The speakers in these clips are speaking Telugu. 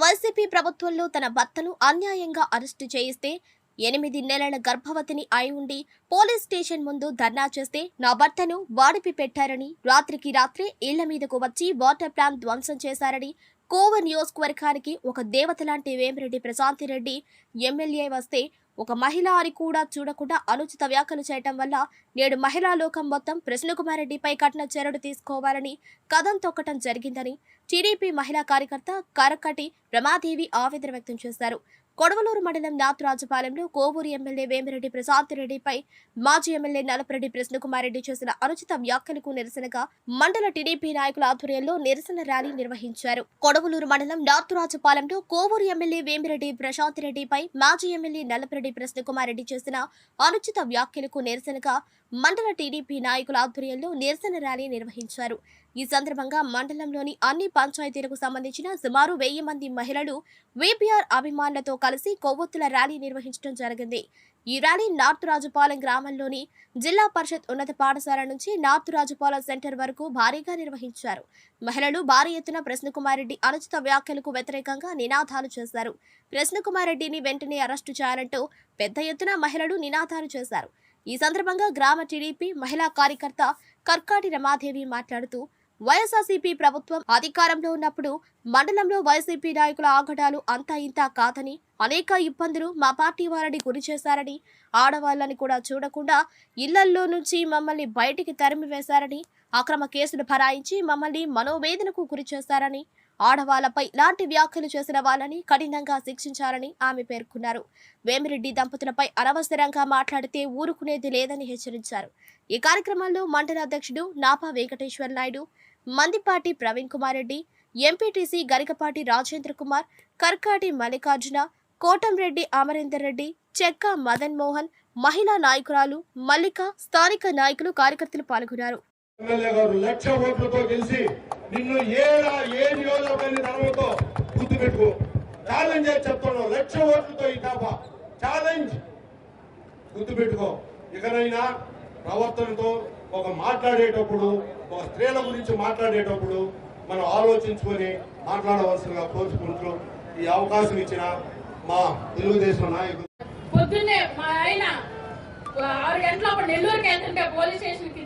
వైసీపీ ప్రభుత్వంలో తన భర్తను అన్యాయంగా అరెస్టు చేయిస్తే ఎనిమిది నెలల గర్భవతిని అయి ఉండి పోలీస్ స్టేషన్ ముందు ధర్నా చేస్తే నా భర్తను వాడిపి పెట్టారని రాత్రికి రాత్రే ఇళ్ళ మీదకు వచ్చి వాటర్ ప్లాంట్ ధ్వంసం చేశారని కోవ నియోజకవర్గానికి ఒక దేవత లాంటి వేమిరెడ్డి ప్రశాంతిరెడ్డి ఎమ్మెల్యే వస్తే ఒక మహిళ అని కూడా చూడకుండా అనుచిత వ్యాఖ్యలు చేయటం వల్ల నేడు మహిళా లోకం మొత్తం ప్రశ్నకుమార్ రెడ్డిపై కఠిన చర్యలు తీసుకోవాలని కథం తొక్కటం జరిగిందని టీడీపీ మహిళా కార్యకర్త కరకటి రమాదేవి ఆవేదన వ్యక్తం చేశారు. కొడవలూరు మండలం నాతురాజుపాలెంలో కోవూరు ఎమ్మెల్యే వేమిరెడ్డి ప్రశాంత్ రెడ్డిపై మాజీ ఎమ్మెల్యే నలపరెడ్డి ప్రశ్నకుమారెడ్డి చేసిన అనుచిత వ్యాఖ్యలకు నిరసనగా మండల టీడీపీ నాయకుల ఆధ్వర్యంలో నిరసన ర్యాలీ నిర్వహించారు. కొడవలూరు మండలం నాతురాజుపాలెంలో కోవూరు ఎమ్మెల్యే వేమిరెడ్డి ప్రశాంత్ రెడ్డిపై మాజీ ఎమ్మెల్యే నల్లపరెడ్డి ప్రశ్నకుమారెడ్డి చేసిన అనుచిత వ్యాఖ్యలకు నిరసనగా మండల టీడీపీ నాయకుల ఆధ్వర్యంలో నిరసన ర్యాలీ నిర్వహించారు. ఈ సందర్భంగా మండలంలోని అన్ని పంచాయతీలకు సంబంధించిన సుమారు వెయ్యి మంది మహిళలు విపిఆర్ అభిమానులతో కలిసి కొవ్వొత్తుల ర్యాలీ నిర్వహించడం జరిగింది. ఈ ర్యాలీ నార్త్ రాజుపాలెం గ్రామంలోని జిల్లా పరిషత్ ఉన్నత పాఠశాల నుంచి నార్త్ రాజుపాలెం సెంటర్ వరకు భారీగా నిర్వహించారు. మహిళలు భారీ ఎత్తున ప్రశ్నకుమారెడ్డి అనుచిత వ్యాఖ్యలకు వ్యతిరేకంగా నినాదాలు చేశారు. ప్రశ్నకుమారెడ్డిని వెంటనే అరెస్టు చేయాలంటూ పెద్ద ఎత్తున మహిళలు నినాదాలు చేశారు. ఈ సందర్భంగా గ్రామ టీడీపీ మహిళా కార్యకర్త కర్కాటి రమాదేవి మాట్లాడుతూ వైఎస్ఆర్సీపీ ప్రభుత్వం అధికారంలో ఉన్నప్పుడు మండలంలో వైసీపీ నాయకుల ఆగడాలు అంతా ఇంతా కాదని అనేక ఇబ్బందులు మా పార్టీ వారిని గురి చేశారని ఆడవాళ్ళని కూడా చూడకుండా ఇళ్ళల్లో నుంచి మమ్మల్ని బయటికి తరిమివేశారని అక్రమ కేసులు భరాయించి మమ్మల్ని మనోవేదనకు గురి చేశారని ఆడవాళ్ళపై ఇలాంటి వ్యాఖ్యలు చేసిన వాళ్ళని కఠినంగా శిక్షించాలని ఆమె పేర్కొన్నారు. వేమిరెడ్డి దంపతులపై అనవసరంగా మాట్లాడితే ఊరుకునేది లేదని హెచ్చరించారు. ఈ కార్యక్రమంలో మండల అధ్యక్షుడు నాపా వెంకటేశ్వర నాయుడు మందిపాటి ప్రవీణ్ కుమార్ రెడ్డి ఎంపీటీసీ గరికపాటి రాజేంద్ర కుమార్ కర్కాటి మల్లికార్జున కోటంరెడ్డి అమరేందర్ రెడ్డి చెక్క మదన్ మోహన్ మహిళా నాయకురాలు మల్లిక స్థానిక నాయకులు కార్యకర్తలు పాల్గొన్నారు. ఎమ్మెల్యే గారు లక్ష ఓట్లతో గెలిచి నిన్ను ఏడా ఏ నియోజకవర్గాన్ని ధర్మంతో గుర్తు పెట్టుకో ఛాలెంజ్ చేసి చెప్తాను లక్ష ఓట్లతో ఈ తాప ఛాలెంజ్ గుర్తు పెట్టుకో ఇకనైనా ప్రవర్తనతో ఒక మాట్లాడేటప్పుడు ఒక స్త్రీల గురించి మాట్లాడేటప్పుడు మనం ఆలోచించుకొని మాట్లాడవలసిందిగా కోరుకుంటూ ఈ అవకాశం ఇచ్చిన మా తెలుగుదేశం నాయకులు. పొద్దున్నే మా ఆయన ఆరు గంటల నెల్లూరుకి వెళ్తుంటే పోలీస్ స్టేషన్కి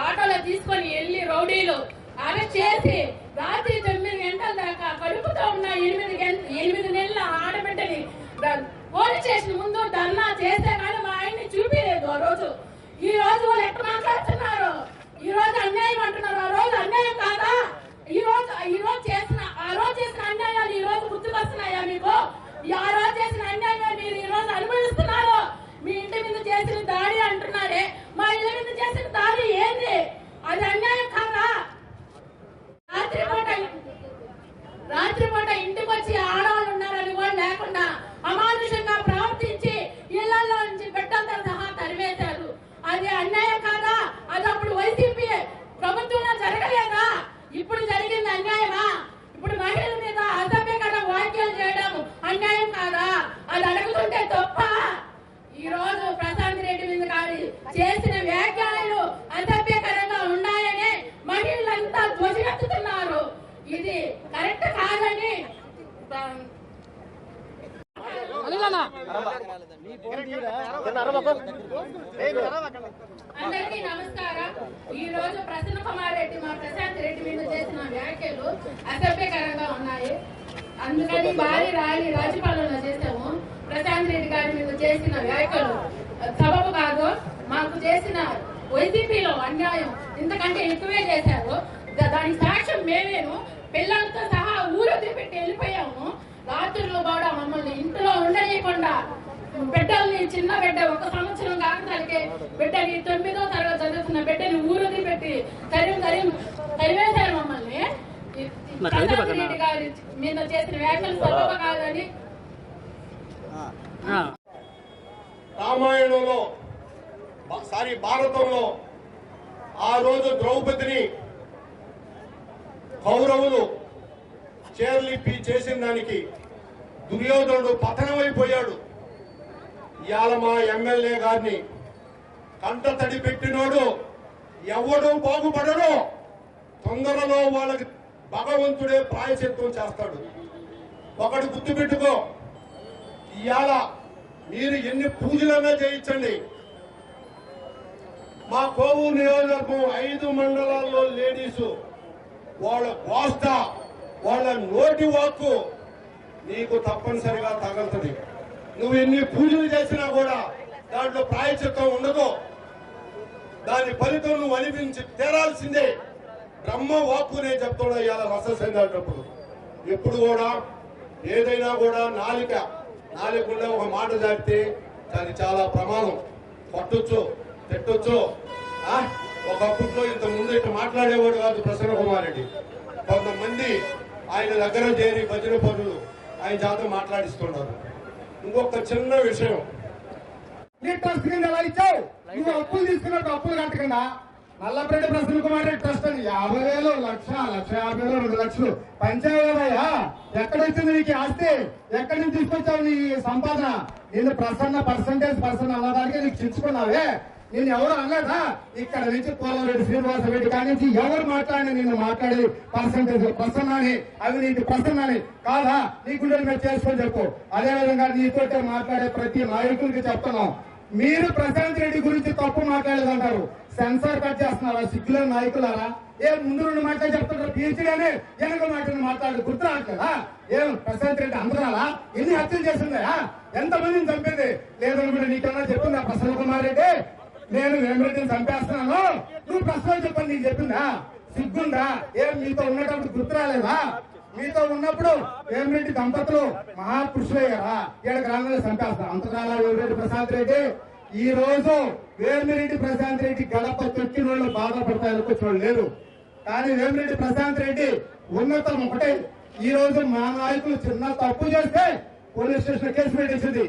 ఆటోలో తీసుకొని వెళ్ళి రౌడీలు అరెస్ట్ చేసి రాత్రి తొమ్మిది గంటల దాకా కడుపుతో ఉన్న ఎనిమిది గంట ఎనిమిది నెలల ఆడబిడ్డని పోలీస్ స్టేషన్ ముందు ధర్నా చేస్తే కానీ మా ఆయన్ని చూపించలేదు ఆ రోజు. ఈ రోజు వాళ్ళు ఎట్లా మాట్లాడుతున్నారు? ఈ రోజు అన్యాయం అంటున్నారు. ఆ రోజు అన్యాయం కాదా ఈ రోజు ఈ రోజు చేసిన ఆ రోజు చేసిన అన్యాయాలు ఈ రోజు గుర్తుకొస్తున్నాయా మీకు ఈ ఆ రోజు చేసిన అన్యాయం మీరు ఈ రోజు అనుభవిస్తున్నారు మీ ఇంటి మీద చేసిన దాడి అంటున్నారే మా ఇళ్ళ మీద చేసిన దాడి ఏంది అది అన్యాయం కాదా రాత్రిపూట రాత్రిపూట ఇంటికి వచ్చి ఆడవాళ్ళు ఉన్నారని కూడా లేకుండా అమానుషంగా ప్రవర్తించి ఇళ్ళలో నుంచి బిడ్డలతో సహా తరివేశారు అది అన్యాయం కాదా అది అప్పుడు వైసీపీ ప్రభుత్వంలో జరగలేదా ఇప్పుడు జరిగింది అన్యాయమా ఇప్పుడు మహిళల మీద అసభ్యకర వ్యాఖ్యలు చేయడం అన్యాయం కాదా అది అడుగుతుంటే తప్ప ఈ రోజు ప్రశాంత్ రెడ్డి మీద గారి చేసిన వ్యాఖ్యలు అసభ్యకరంగా ఉన్నాయని మహిళలంతా ధ్వజమెత్తుతున్నారు. ఇది కరెక్ట్ కాదని అందరికీ నమస్కారం. ఈ రోజు ప్రసన్న కుమార్ రెడ్డి మా ప్రశాంత్ రెడ్డి మీద చేసిన వ్యాఖ్యలు అసభ్యకరంగా ఉన్నాయి. అందుకని భారీ ర్యాలీ రాజపాలెంలో చేసాము ప్రశాంత్ రెడ్డి గారి మీద చేసిన వ్యాఖ్యలు. సబబు కాదు మాకు చేసిన వైసీపీలో అన్యాయం ఇంతకంటే ఎక్కువే చేశారు. దా- దానికి సాక్ష్యం మేమేను. పిల్లలతో సహా ఊరు పెట్టి వెళ్ళిపోయాము. రాత్రులు కూడా మమ్మల్ని ఇంట్లో ఉండనీయకుండా బిడ్డల్ని చిన్న బిడ్డ ఒక సంవత్సరం కాకతానికి బిడ్డని తొమ్మిదో తరగతి చదువుతున్న బిడ్డని ఊరుది పెట్టి తరిమి తరిమి తరివేశారు మమ్మల్ని. రెడ్డి గారి మీద చేసిన వ్యాఖ్యలు సబబు కాదని. రామాయణంలో సారీ భారతంలో ఆ రోజు ద్రౌపదిని కౌరవులు చేర్లిప్పి చేసిన దానికి దుర్యోధనుడు పతనమైపోయాడు. ఇవాళ మా ఎమ్మెల్యే గారిని కంట తడి పెట్టినోడు ఎవడు బాగుపడడు. తొందరలో వాళ్ళకి భగవంతుడే ప్రాయశత్వం చేస్తాడు. ఒకటి గుర్తుపెట్టుకో ఇవాళ మీరు ఎన్ని పూజలన్నా చేయించండి. మా కోవూరు నియోజకవర్గం ఐదు మండలాల్లో లేడీసు వాళ్ళ కోస్త వాళ్ళ నోటి వాక్కు నీకు తప్పనిసరిగా తగలుతుంది. నువ్వు ఎన్ని పూజలు చేసినా కూడా దాంట్లో ప్రాయచిత్వం ఉండదు. దాని ఫలితం నువ్వు అనిపించి తేరాల్సిందే. బ్రహ్మ వాక్కు నేను చెప్తున్నా ఇవాళ రససేందేటప్పుడు ఎప్పుడు కూడా ఏదైనా కూడా నాలిక నాలికకుండా ఒక మాట జారితే దానికి చాలా ప్రమాదం. కొట్టొచ్చు తిట్టొచ్చు ఒకప్పుట్లో ఇంత ముందు ఇట్లా మాట్లాడేవాడు కాదు ప్రసన్న కుమార్ రెడ్డి. కొంతమంది ఆయన దగ్గర చేరి భజన పనులు ఆయన చేత మాట్లాడిస్తున్నారు. ఇంకొక చిన్న విషయం. నీ ట్రస్ట్ కింద ఎలా ఇచ్చావు? నువ్వు అప్పులు తీసుకున్నట్టు అప్పులు కట్టకుండా నల్లపరెడ్డి ప్రసన్న కుమార్ రెడ్డి ట్రస్ట్ అని యాభై వేలు లక్ష లక్ష యాభై వేలు రెండు లక్షలు. పంచాయతీయా ఎక్కడొచ్చింది నీకు ఆస్తి? ఎక్కడి నుంచి తీసుకొచ్చావు నీ సంపాదన? నేను ప్రసన్న పర్సంటేజ్ పర్సన్ అన్నదానికి నీకు చించుకున్నావే నేను ఎవరు అనలేదా? ఇక్కడ నుంచి పోలవరెడ్డి శ్రీనివాస రెడ్డి కాడి నుంచి ఎవరు మాట్లాడి నిన్ను మాట్లాడి పర్సంటేజ్ పర్సన్ అని అవినీతి పర్సన్ అని కాదా? నీ గుండెలు మీరు చేసుకొని చెప్పు. అదే విధంగా మాట్లాడే ప్రతి నాయకుడికి చెప్తున్నాం. మీరు ప్రశాంత్ రెడ్డి గురించి తప్పు మాట్లాడలేదంటారు సెన్సార్ కట్ చేస్తున్నారా? సిగ్గుల నాయకులారా? ఏ ముందు రెండు మాటలు చెప్తుంటారు. పీహెచ్డీ వెనక మాటలు మాట్లాడు. గుర్తు రావట్లేదా? ఏం ప్రశాంత్ రెడ్డి అందరాలా ఎన్ని హత్యలు చేసిందా? ఎంత మందిని చంపింది లేదనుకుంటే నీకన్నా చెప్పిందా? ప్రసన్న కుమార్ రెడ్డి? నేను వేమిరెడ్డిని చంపేస్తున్నాను. నువ్వు ప్రశ్న చెప్పని నీకు చెప్పిందా? సిగ్గుందా? ఏం మీతో ఉన్నప్పుడు గుర్తు రాలేదా? మీతో ఉన్నప్పుడు వేమిరెడ్డి దంపతులు మహాపురుషులయ్యారా? ఏడు గ్రామాల్లో చంపేస్తారు అంతకాల వేమిరెడ్డి ప్రశాంత్ రెడ్డి. ఈ రోజు వేమిరెడ్డి ప్రశాంత్ రెడ్డి గడప తొక్కిన వాళ్ళు బాధపడతారు కూర్చోళ్ళు లేరు. కానీ వేమిరెడ్డి ప్రశాంత్ రెడ్డి ఉన్నతం ఒకటే. ఈ రోజు మా నాయకులు చిన్న తప్పు చేస్తే పోలీస్ స్టేషన్ కేసు పెట్టేసింది.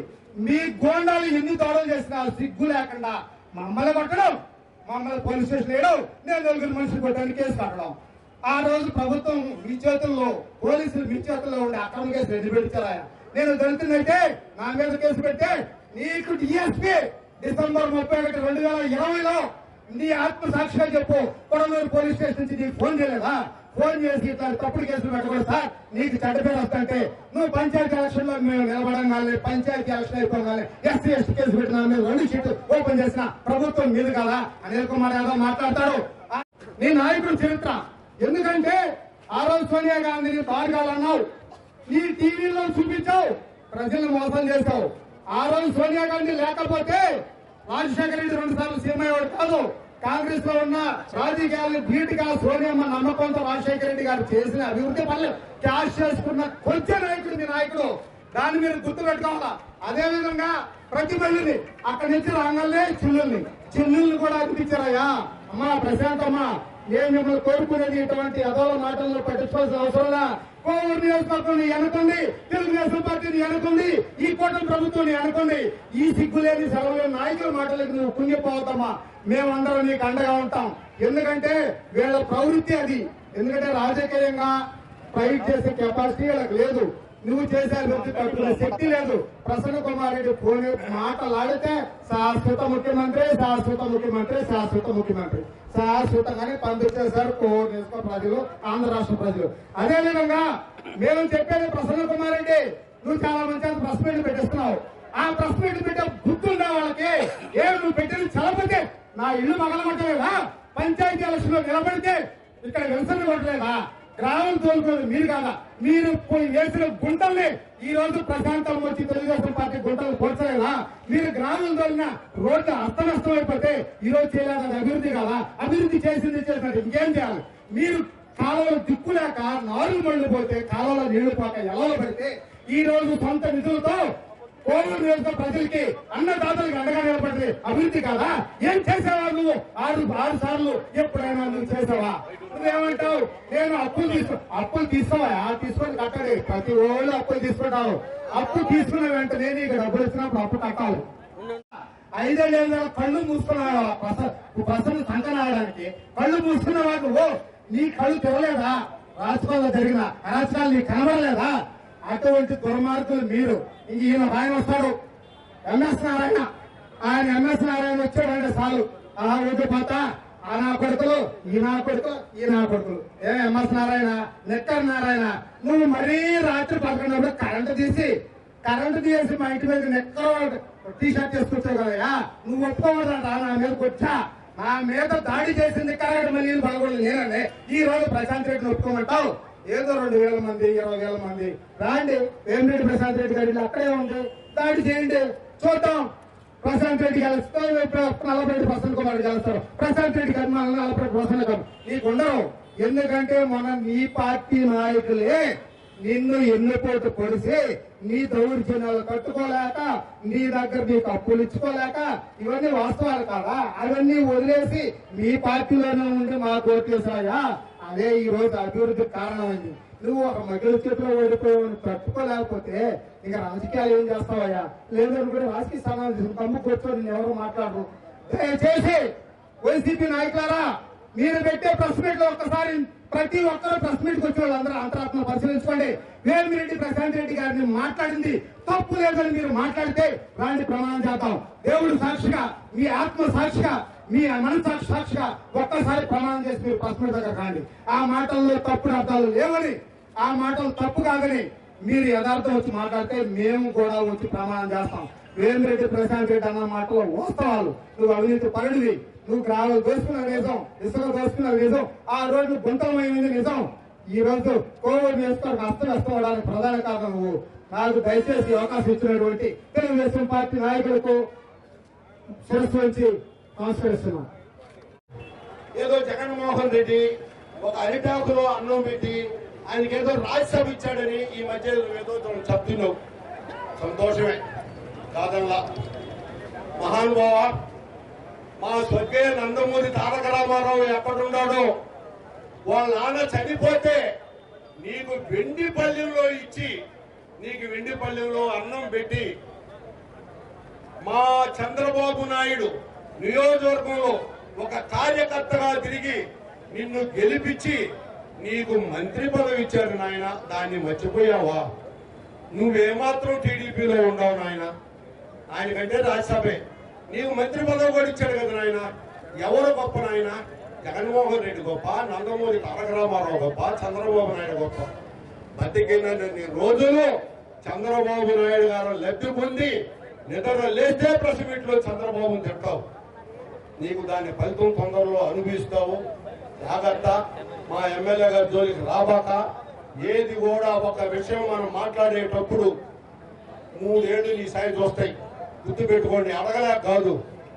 మీ గోండాలు ఎన్ని తోడలు చేసినా సిగ్గు లేకుండా మమ్మల్ని కొట్టడం మమ్మల్ని పోలీస్ స్టేషన్ వేయడం నేను నలుగురు మనుషులు కొట్టడానికి కేసు కట్టడం. ఆ రోజు ప్రభుత్వం మీ చేతుల్లో పోలీసులు మీ చేతుల్లో ఉండే అక్రమ కేసు ఎన్ని పెట్టారా నేను దళితున్నైతే నా మీద కేసు పెట్టే నీకు డిఎస్పీ డిసెంబర్ ముప్పై ఒకటి రెండు వేల ఇరవైలో నీ ఆత్మ సాక్షిగా చెప్పు. కొడలూరు పోలీస్ స్టేషన్ నుంచి నీకు ఫోన్ చేయలేదా? ఫోన్ చేసి ఇట్లా తప్పుడు కేసులు పెట్టకూడదు. సార్ నీకు చెడ్డ పేరు వస్తుంటే నువ్వు పంచాయతీ ఎలక్షన్లో మేము నిలబడంగానే పంచాయతీ ఎలక్షన్ అయిపోగానే ఎస్సీ ఎస్టీ కేసు పెట్టిన మీరు రెండు సీట్లు ఓపెన్ చేసిన ప్రభుత్వం మీద కదా? అనిల్ కుమార్ యాదవ్ మాట్లాడతాడు. నీ నాయకుడు చరిత్ర. ఎందుకంటే ఆ రోజు సోనియా గాంధీని బాగాలన్నావు నీ టీవీలో చూపించావు. ప్రజలను మోసం చేశావు ఆ రోజు సోనియా గాంధీ లేకపోతే రాజశేఖర రెడ్డి రెండు సార్లు సీఎం అయ్యేవాడు కాదు. కాంగ్రెస్లో ఉన్న రాజకీయాలను ధీటుగా సోనియమ్మ నమ్మకంతో రాజశేఖర రెడ్డి గారు చేసిన అభివృద్ధి పనులు క్యాష్ చేసుకున్న కొంచెం నాయకుడు మీ నాయకుడు. దాన్ని మీరు గుర్తు పెట్టుకోవాలా? అదే విధంగా ప్రతి మళ్ళీని అక్కడి నుంచి రాగానే చిల్లుల్ని. చిల్లుల్ని కూడా అనిపించారయ్యా అమ్మా ప్రశాంతమ్మా. నేను మిమ్మల్ని కోరుకునేది ఇటువంటి అదోల మాటలను పట్టించుకోవాల్సిన అవసరంలా కోవూరు నియోజకవర్గం అనుకుంది తెలుగుదేశం పార్టీని అనుకుంది ఈ కూటమి ప్రభుత్వం అనుకుంది ఈ సిగ్గులేని సెలవు నాయకుల మాటలకు నువ్వు కుంగిపోతామా మేమందరం నీకు అండగా ఉంటాం. ఎందుకంటే వీళ్ళ ప్రవృత్తి అది. ఎందుకంటే రాజకీయంగా ఫైట్ చేసే కెపాసిటీ వీళ్ళకి లేదు. నువ్వు చేసే తట్టుకునే శక్తి లేదు. ప్రసన్న కుమార్ రెడ్డి ఫోన్ మాటలాడితే శాశ్వత ముఖ్యమంత్రి శాశ్వత ముఖ్యమంత్రి శాశ్వత ముఖ్యమంత్రి. శాశ్వతంగానే పంపించేశారు కోర్ నియోజక ప్రజలు ఆంధ్ర రాష్ట్ర ప్రజలు. అదే విధంగా మేము చెప్పేది ప్రసన్న కుమార్ రెడ్డి నువ్వు చాలా మంచి ప్రెస్ మీట్ పెట్టిస్తున్నావు. ఆ ప్రెస్ మీట్ పెట్టే గుర్తుందా వాళ్ళకి? ఏ నువ్వు పెట్టిన చలపతే? నా ఇల్లు మగలమంటలేదా పంచాయతీ ఎలక్షన్లో నిలబడితే ఇక్కడ నిరసన కొట్టలేదా? గ్రామం తోలుకోదు మీరు కాదా? మీరు వేసిన గుంటల్ని ఈ రోజు ప్రశాంతం వచ్చి తెలుగుదేశం పార్టీ గుంటలు పోల్చలేదా? మీరు గ్రామం తోలిన రోడ్డు అస్తనస్తం అయిపోతే ఈ రోజు చేయాలి అది అభివృద్ధి కాదా? అభివృద్ధి చేసింది చేసినట్టు ఇంకేం చేయాలి? మీరు కాలువలు దిక్కులేక నాలుగు మళ్ళీ పోతే కాలువలో నీళ్ళు పోక ఎలలో పెడితే ఈ రోజు సొంత నిధులతో కోవూరు నియోజక ప్రజలకి అన్నదాతలకు అండగా నిలబడింది అభివృద్ధి కాదా? ఏం చేసావా నువ్వు? ఆరు ఆరు సార్లు ఎప్పుడైనా నువ్వు చేసావా? నువ్వేమంటావు? నేను అప్పులు తీసుకో అప్పులు తీసుకోవా? తీసుకొని కట్టాలి ప్రతి ఓళ్ళు అప్పులు తీసుకుంటావు. అప్పు తీసుకున్న వెంటనే నీకు డబ్బులు ఇచ్చినప్పుడు అప్పు కట్టాలి. ఐదేళ్ళ కళ్ళు మూసుకున్నాడు ప్రసన్న సంకనాడడానికి కళ్ళు మూసుకున్న వాడు ఓ నీ కళ్ళు తెరలేదా రాజకీయాల్లో జరిగిన అరాచకాలు నీకు కనబడలేదా? అటువంటి దుర్మార్గులు మీరు. ఇంక ఈయన ఆయన వస్తాడు. ఎంఎస్ నారాయణ. ఆయన ఎంఎస్ నారాయణ వచ్చాడంటే చాలు. ఆ ఊటి పోత. ఆ నా కొడుకులు ఈ నా కొడుకులు ఈ నా కొడుకులు. ఏ ఎంఎస్ నారాయణ? నెక్కర్ నారాయణ. నువ్వు మరీ రాత్రి పడుకున్నప్పుడు కరెంటు తీసి కరెంటు తీసి మా ఇంటి మీద నెక్కర్ టీ షర్ట్ వేసుకొచ్చావు నువ్వు ఒప్పుకోవద్దా నా మీద వచ్చా నా మీద దాడి చేసింది కరెంట్ మళ్ళీ పడకూడదు. నేనండి ఈ రోజు ప్రశాంత్ రెడ్డిని ఒప్పుకోమంటావు. ఏదో రెండు వేల మంది ఇరవై వేల మంది. రాండి వేమిరెడ్డి ప్రశాంత్ రెడ్డి గారి అక్కడే ఉంది. దాడి చేయండి. చూద్దాం. ప్రశాంత్ రెడ్డి గారు నలభై ప్రసన్న కుమార్ కలుస్తారు ప్రశాంత్ రెడ్డి గారు నలభై ప్రసన్న కుమార్ నీకు ఉండవు ఎందుకంటే మన నీ పార్టీ నాయకులే నిన్ను ఎన్నిపోటు పొడిసి నీ దౌర్జన్యాలు కట్టుకోలేక నీ దగ్గర నీకు అప్పులు ఇచ్చుకోలేక ఇవన్నీ వాస్తవాలు కాదా? అవన్నీ వదిలేసి మీ పార్టీలోనే ఉండి మా ఓట్లేసాయా అదే ఈ రోజు అభివృద్ధి కారణమైంది నువ్వు ఒక మగ్గుల చేతిలో ఓడిపోయావు తట్టుకోలేకపోతే ఇక రాజకీయాలు ఏం చేస్తావయ్యా? లేదనుకుంటే రాజకీయ స్థానాలు తీసుకుని తమ్ము కూర్చొని ఎవరు మాట్లాడరు దయచేసి వైసీపీ నాయకులారా మీరు పెట్టే ప్రెస్ మీట్లో ఒక్కసారి ప్రతి ఒక్కరు ప్రెస్ మీట్కి వచ్చే వాళ్ళందరూ అంతరాత్మ పరిశీలించుకోండి. వేమిరెడ్డి ప్రశాంత్ రెడ్డి గారిని మాట్లాడింది తప్పు లేదని మీరు మాట్లాడితే రాండి ప్రమాణం చేద్దాం. దేవుడు సాక్షిగా మీ ఆత్మ సాక్షిగా మీ మనసాక్షి సాక్షిగా ఒక్కసారి ప్రమాణం చేసి మీరు ప్రెస్ దగ్గర కాండి ఆ మాటల్లో తప్పుడు అర్థాలు లేవని ఆ మాటలు తప్పు కాదని మీరు యథార్థం వచ్చి మాట్లాడితే మేము కూడా వచ్చి ప్రమాణం చేస్తాం. వేమిరెడ్డి ప్రశాంత్ రెడ్డి అన్న మాటలో వాస్తవాలు. నువ్వు అవినీతి పరుడివి. నువ్వు గ్రామాలు దోసుకున్న నిజం ఇసుక దోసుకున్న నిజం ఆ రోజు గుంతలమైనది నిజం. ఈ రోజు కోవిడ్ వేసుకోవడానికి అస్తం ప్రధాన కారణం నువ్వు. నాకు దయచేసి అవకాశం ఇచ్చినటువంటి తెలుగుదేశం పార్టీ నాయకులకు శిరస్సు వచ్చి ఏదో జగన్మోహన్ రెడ్డి ఒక అరిటాకులో అన్నం పెట్టి ఆయనకి ఏదో రాజ్యసభ ఇచ్చాడని ఈ మధ్య ఏదో చెప్తున్నావు. సంతోషమే. కాదల్లా. మహానుభావ మా స్వర్గీయ నందమూరి తారక రామారావు ఎక్కడున్నాడో వాళ్ళ నాన్న చనిపోతే నీకు వెండి పల్లెల్లో ఇచ్చి నీకు వెండి పల్లెల్లో అన్నం పెట్టి మా చంద్రబాబు నాయుడు నియోజకవర్గంలో ఒక కార్యకర్తగా తిరిగి నిన్ను గెలిపించి నీకు మంత్రి పదవి ఇచ్చారు నాయన దాన్ని మర్చిపోయావా? నువ్వేమాత్రం టీడీపీలో ఉండవు నాయన. ఆయనకంటే రాజ్యసభే. నీకు మంత్రి పదవి కూడా ఇచ్చాడు కదా నాయన. ఎవరు గొప్ప నాయన? జగన్మోహన్ రెడ్డి గొప్ప నందమూరి తారక రామారావు గొప్ప చంద్రబాబు నాయుడు గొప్ప. బతికినన్ని రోజులు చంద్రబాబు నాయుడు గారు లబ్ధి పొంది నిద్ర లేస్తే ప్రెస్ మీట్లో చంద్రబాబును తిట్టావు. నీకు దాని ఫలితం తొందరలో అనుభవిస్తావు. జాగ్రత్త. మా ఎమ్మెల్యే గారి జోలికి రాబాక. ఏది కూడా ఒక విషయం మనం మాట్లాడేటప్పుడు మూడేళ్ళు నీ సైజు వస్తాయి. గుర్తు పెట్టుకోండి అడగలేక కాదు.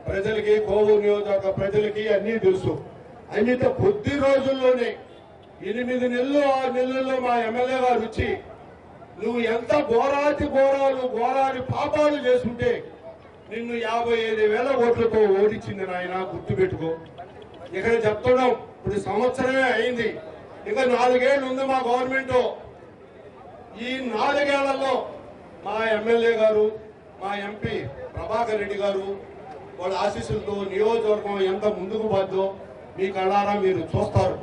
ప్రజలకి కోవూరు నియోజకవర్గ ప్రజలకి అన్నీ తెలుసు. అన్నితో కొద్ది రోజుల్లోనే ఎనిమిది నెలలు ఆరు నెలల్లో మా ఎమ్మెల్యే గారు వచ్చి నువ్వు ఎంత ఘోరాతి ఘోరాలు ఘోరాని పాపాలు చేసుకుంటే నిన్ను యాభై ఐదు వేల ఓట్లతో ఓడించింది నాయన గుర్తుపెట్టుకో. ఇక్కడ చెప్తున్నాం ఇప్పుడు సంవత్సరమే అయింది. ఇంకా నాలుగేళ్ళు ఉంది మా గవర్నమెంట్ ఈ నాలుగేళ్ళలో మా ఎమ్మెల్యే గారు మా ఎంపీ ప్రభాకర్ రెడ్డి గారు వాళ్ళ ఆశీస్సులతో నియోజకవర్గం ఎంత ముందుకు పోద్దో మీ కళ్ళారా మీరు చూస్తారు.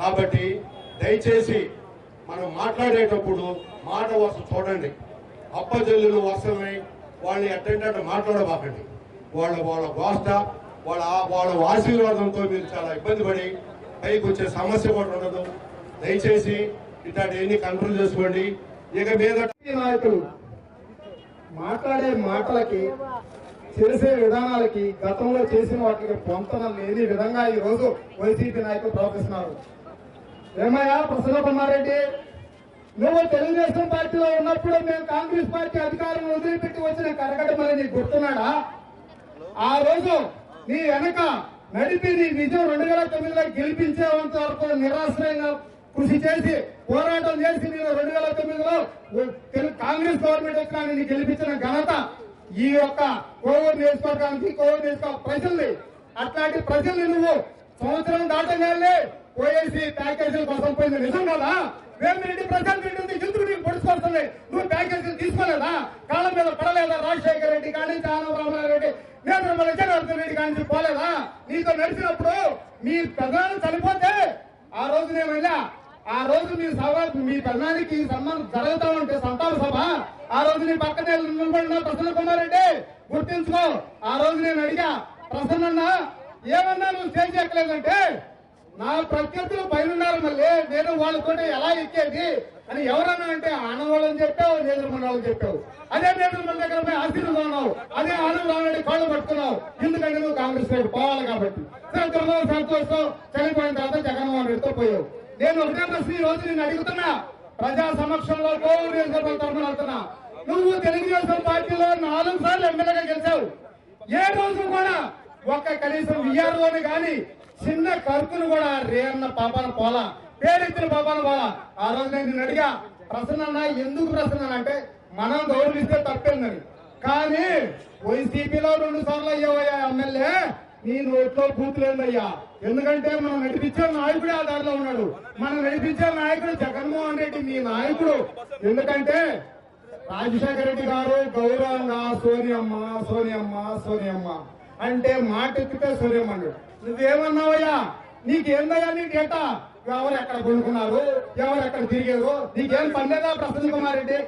కాబట్టి దయచేసి మనం మాట్లాడేటప్పుడు మాట వరుస చూడండి. అప్పజల్లులు వరుసలై వాళ్ళని ఎట్టంటే మాట్లాడబాకండి. వాళ్ళ వాళ్ళ గోష్ట వాళ్ళ వాళ్ళ ఆశీర్వాదంతో మీరు చాలా ఇబ్బంది పడి పైకి వచ్చే సమస్య కూడా ఉండదు. దయచేసి ఇట్లాంటి ఎన్ని కంట్రోల్ చేసుకోండి. ఇక మీద ఈ నాయకులు మాట్లాడే మాటలకి చేసే విధానాలకి గతంలో చేసిన వాటికి పొంతన లేని విధంగా ఈ రోజు వైసీపీ నాయకులు ప్రవర్తిస్తున్నారు. ఏమయ్యా ప్రసన్న కుమారెడ్డి నువ్వు తెలుగుదేశం పార్టీలో ఉన్నప్పుడు మేము కాంగ్రెస్ పార్టీ అధికారం వదిలిపెట్టి వచ్చిన కరగడమని నీకు గుర్తున్నాడా? ఆ రోజు నీ వెనక నడిపి నీ విజయం రెండు వేల తొమ్మిదిలో గెలిపించేంత వరకు నిరాశ్రయంగా కృషి చేసి పోరాటం చేసి నేను రెండు వేల తొమ్మిదిలో కాంగ్రెస్ గవర్నమెంట్ వచ్చినా నేను గెలిపించిన ఘనత ఈ యొక్క కోవిడ్ నియోజకవర్గానికి కోవిడ్ నియోజకవర్గ ప్రజల్ని అట్లాంటి ప్రజల్ని నువ్వు సంవత్సరం దాటగానే పోయేసి ప్యాకేజీల కోసం పోయింది నిజం కదా? వేమిరెడ్డి ప్రశాంత్ రెడ్డి ఉంది. ఎందుకు నీకు పొడుచుకొస్తుంది నువ్వు ప్యాకేజీలు తీసుకోలేదా? కాళ్ళ మీద పడలేదా? రాజశేఖర రెడ్డి కానీ ఆనందరామరావు రెడ్డి? నేత్రమల్లి జనార్దన్ రెడ్డి కానీ పోలేదా? నీతో నడిచినప్పుడు మీ ప్రధాని చనిపోతే ఆ రోజు నేను వెళ్ళా. ఆ రోజు మీ సభ మీ ప్రధానికి సన్మానం జరుగుతా ఉంటే సంతాన సభ. ఆ రోజు నీ పక్కనే నిలబడిన ప్రసన్న కుమార్ రెడ్డి గుర్తించుకో. ఆ రోజు నేను అడిగా ప్రసన్న ఏమన్నా నువ్వు స్టేజ్ ఎక్కలేదంటే నా ప్రత్యర్థులు పైన ఉన్నారు మళ్ళీ. నేను వాళ్ళతో ఎలా ఎక్కేది అని ఎవరన్నా అంటే ఆనవాళ్ళని చెప్పావు నేదురుమన్న వాళ్ళని చెప్పావు. అదే నేదురుమన్న దగ్గర పోయి ఆశీర్వాదం ఉన్నావు అదే ఆనవాళ్ళని కాళ్ళు పట్టుకున్నావు. ఎందుకంటే నువ్వు కాంగ్రెస్ వైపు పోవాలి కాబట్టి. సంతోషం సంతోషం. చనిపోయిన తర్వాత జగన్మోహన్ రెడ్డితో పోయావు. నేను ఒకటే ప్రశ్న ఈ రోజు నేను అడుగుతున్నా. ప్రజా సమక్షంలో కోవూరు నియోజకవర్గం తరఫున అడుగుతున్నా. నువ్వు తెలుగుదేశం పార్టీలో నాలుగు సార్లు ఎమ్మెల్యేగా గెలిచావు. ఏ రోజు కూడా ఒక్క కనీసం విఆర్ఓని కానీ చిన్న కరుకులు కూడా రే అన్న పాపాన పోలా పేరెత్తిన పాపాన పోలా. ఆ రోజు నేను నిన్ను అడిగా ప్రసన్న అన్న, ఎందుకు ప్రసన్న అంటే మనం గౌరవిస్తే తప్పేందని. కానీ వైసీపీలో రెండు సార్లు అయ్యావయ్యా ఎమ్మెల్యే. నీ నోట్లో కూతులేదయ్యా ఎందుకంటే మనం నడిపించే నాయకుడు ఆ దారిలో ఉన్నాడు. మనం నడిపించే నాయకుడు జగన్మోహన్ రెడ్డి నీ నాయకుడు. ఎందుకంటే రాజశేఖర రెడ్డి గారు గౌరవంగా సోనియమ్మ సోనియమ్మ సోనియమ్మ. అంటే మాట ఎత్తితే సోనియమ్మ నువ్వేమన్నావయ్యా? నీకేందయ్యా నీ డేటా? ఎవరు ఎక్కడ కొనుక్కున్నారు? ఎవరు ఎక్కడ తిరిగారు? నీకేం పనిలేదా ప్రసన్న కుమార్ రెడ్డి?